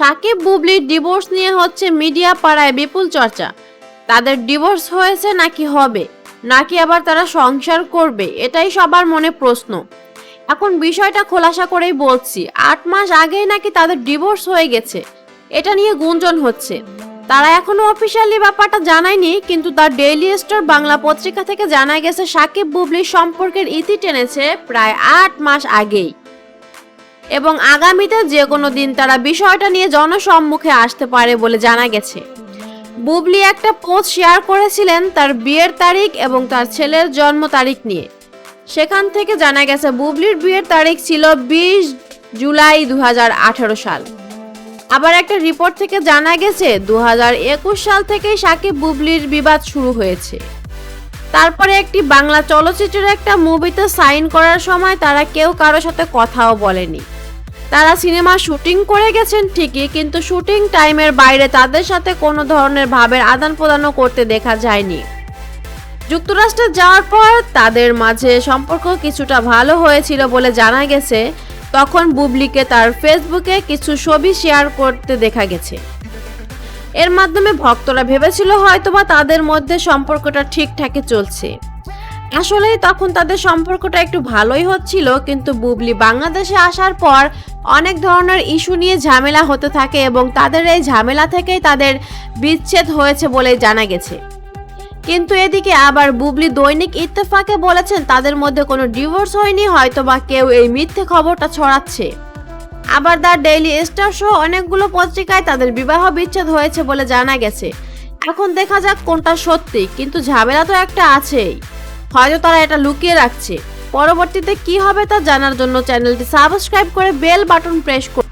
সাকিব বুবলির ডিভোর্স নিয়ে হচ্ছে মিডিয়া পাড়ায় বিপুল চর্চা। তাদের ডিভোর্স হয়েছে নাকি হবে? নাকি আবার তারা সংসার করবে? এটাই সবার মনে প্রশ্ন। এখন বিষয়টা খোলাসা করেই বলছি, আট মাস আগেই নাকি তাদের ডিভোর্স হয়ে গেছে। এটা নিয়ে গুঞ্জন হচ্ছে। তারা এখনও অফিসিয়ালি ব্যাপারটা জানায়নি, কিন্তু তার ডেইলি স্টার বাংলা পত্রিকা থেকে জানা গেছে, সাকিব বুবলির সম্পর্কের ইতি টেনেছে প্রায় আট মাস আগেই। এবং আগামীতে যে কোনো দিন তারা বিষয়টা নিয়ে জনসম্মুখে আসতে পারে বলে জানা গেছে। বুবলি একটা পোস্ট শেয়ার করেছিলেন তার বিয়ের তারিখ এবং তার ছেলের জন্ম তারিখ নিয়ে। সেখান থেকে জানা গেছে, বুবলির বিয়ের তারিখ ছিল বিশ জুলাই দু হাজার আঠারো সাল। আবার একটা রিপোর্ট থেকে জানা গেছে দু হাজার একুশ সাল থেকেই সাকিব বুবলির বিবাদ শুরু হয়েছে। তারপরে একটি বাংলা চলচ্চিত্রের একটা মুভিতে সাইন করার সময় তারা কেউ কারোর সাথে কথাও বলেনি। তারা সিনেমা শুটিং করে গেছেন ঠিকই, কিন্তু শুটিং টাইমের বাইরে তাদের সাথে কোনো ধরনের ভাবের আদান প্রদানও করতে দেখা যায়নি। যুক্তরাষ্ট্রে যাওয়ার পর তাদের মাঝে সম্পর্ক কিছুটা ভালো হয়েছিল বলে জানা গেছে। তখন বুবলিকে তার ফেসবুকে কিছু ছবি শেয়ার করতে দেখা গেছে। এর মাধ্যমে ভক্তরা ভেবেছিল হয়তোবা তাদের মধ্যে সম্পর্কটা ঠিকঠাকই চলছে। আসলেই তখন তাদের সম্পর্কটা একটু ভালোই হচ্ছিল, কিন্তু বুবলি বাংলাদেশে আসার পর অনেক ধরনের ইস্যু নিয়ে ঝামেলা হতে থাকে এবং তাদের এই ঝামেলা থেকেই তাদের বিচ্ছেদ হয়েছে বলে জানা গেছে। কিন্তু এদিকে আবার বুবলি দৈনিক ইত্তেফাকে বলেছেন তাদের মধ্যে কোনো ডিভোর্স হয়নি হয়তো বা কেউ এই মিথ্যে খবরটা ছড়াচ্ছে। আবার দ্য ডেইলি স্টার সহ অনেকগুলো পত্রিকায় তাদের বিবাহ বিচ্ছেদ হয়েছে বলে জানা গেছে। এখন দেখা যাক কোনটা সত্যি, কিন্তু ঝামেলা তো একটা আছেই। হয়তো তারা এটা লুকিয়ে রাখছে। পরবর্তীতে কি হবে তা জানার জন্য চ্যানেলটি সাবস্ক্রাইব করে বেল বাটন প্রেস করুন।